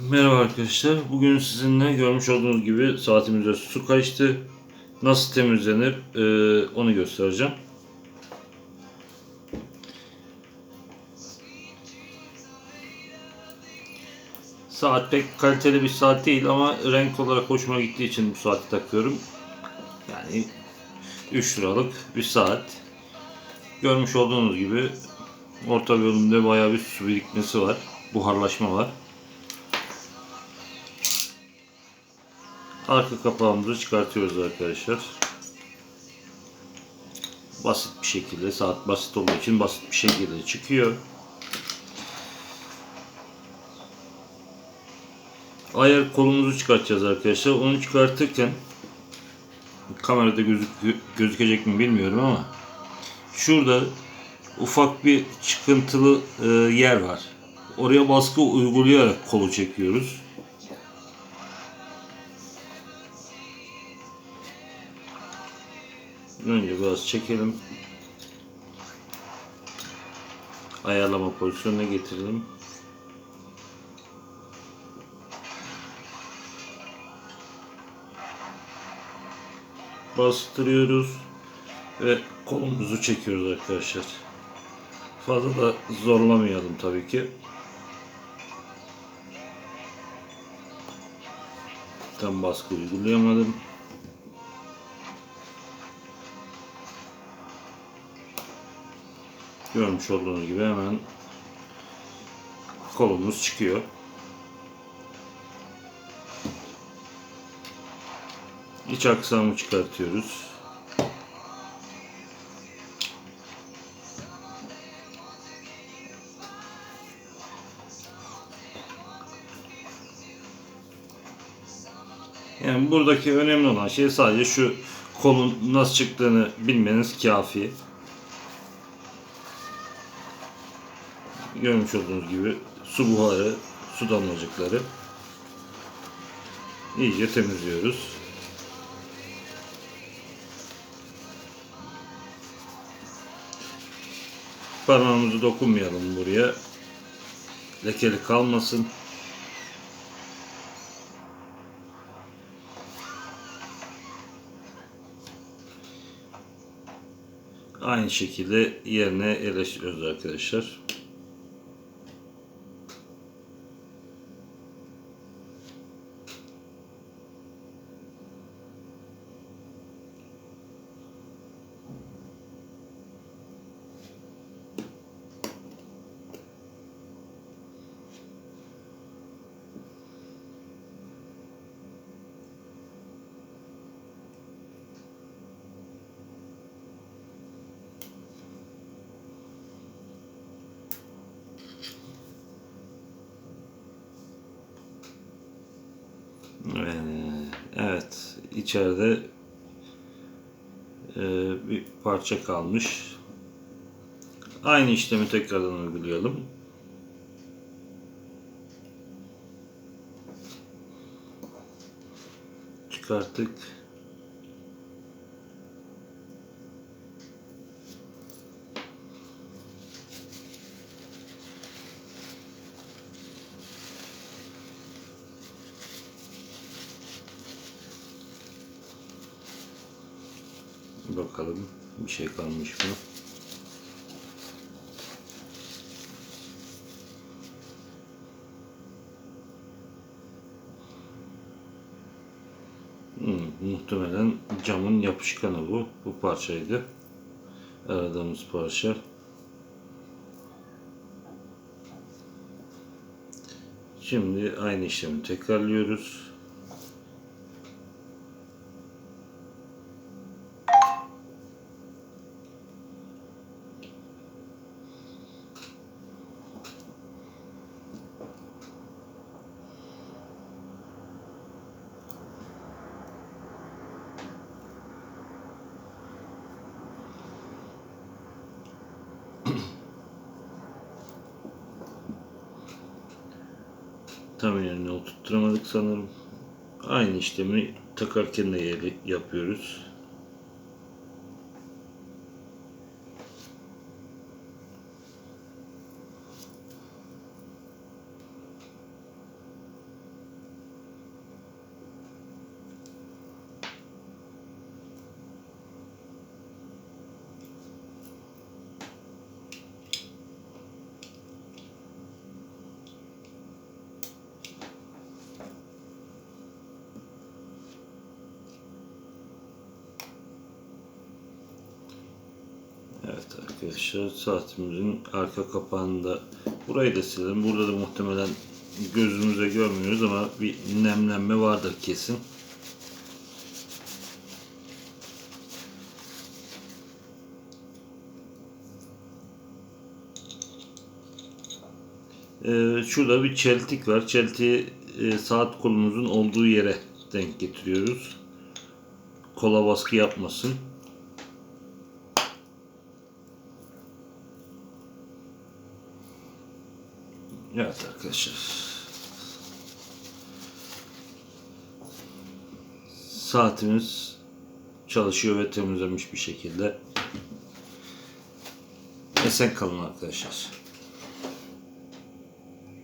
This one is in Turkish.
Merhaba arkadaşlar. Bugün sizinle görmüş olduğunuz gibi saatimize su kaçtı. Nasıl temizlenir eee, onu göstereceğim. Saat pek kaliteli bir saat değil ama renk olarak hoşuma gittiği için bu saati takıyorum. Yani 3 liralık bir saat. Görmüş olduğunuz gibi orta bölümde bayağı bir su birikmesi var. Buharlaşma var. Arka kapağımızı çıkartıyoruz arkadaşlar. Basit bir şekilde, saat basit olduğu için basit bir şekilde çıkıyor. Ayar kolumuzu çıkartacağız arkadaşlar. Onu çıkartırken kamerada gözük gözükecek mi bilmiyorum ama şurada ufak bir çıkıntılı e, yer var. Oraya baskı uygulayarak kolu çekiyoruz. Önce biraz çekelim. Ayarlama pozisyonuna getirelim. Bastırıyoruz ve kolumuzu çekiyoruz arkadaşlar. Fazla da zorlamayalım tabii ki. Tam baskı uygulayamadım. Görmüş olduğunuz gibi hemen kolumuz çıkıyor. İç aksamı çıkartıyoruz. Yani buradaki önemli olan şey sadece şu kolun nasıl çıktığını bilmeniz kafi. Görmüş olduğunuz gibi su buharı, su damlacıkları iyice temizliyoruz. Parmağımızı dokunmayalım buraya. Lekeli kalmasın. Aynı şekilde yerine yerleştiriyoruz arkadaşlar. Ee, Evet, içeride e, bir parça kalmış. Aynı işlemi tekrardan uygulayalım. Çıkarttık. Bakalım bir şey kalmış mı? Hmm, muhtemelen camın yapışkanı bu. Bu parçaydı. Aradığımız parça. Şimdi aynı işlemi tekrarlıyoruz. Tam yerine oturtturamadık sanırım. Aynı işlemi takarken de yapıyoruz. Evet arkadaşlar saatimizin arka kapağını da burayı da silelim. Burada da muhtemelen gözümüze görmüyoruz ama bir nemlenme vardır kesin. Ee, şurada bir çeltik var. Çeltiği e, saat kolumuzun olduğu yere denk getiriyoruz. Kola baskı yapmasın. Evet arkadaşlar. Saatimiz çalışıyor ve temizlenmiş bir şekilde. Esen kalın arkadaşlar.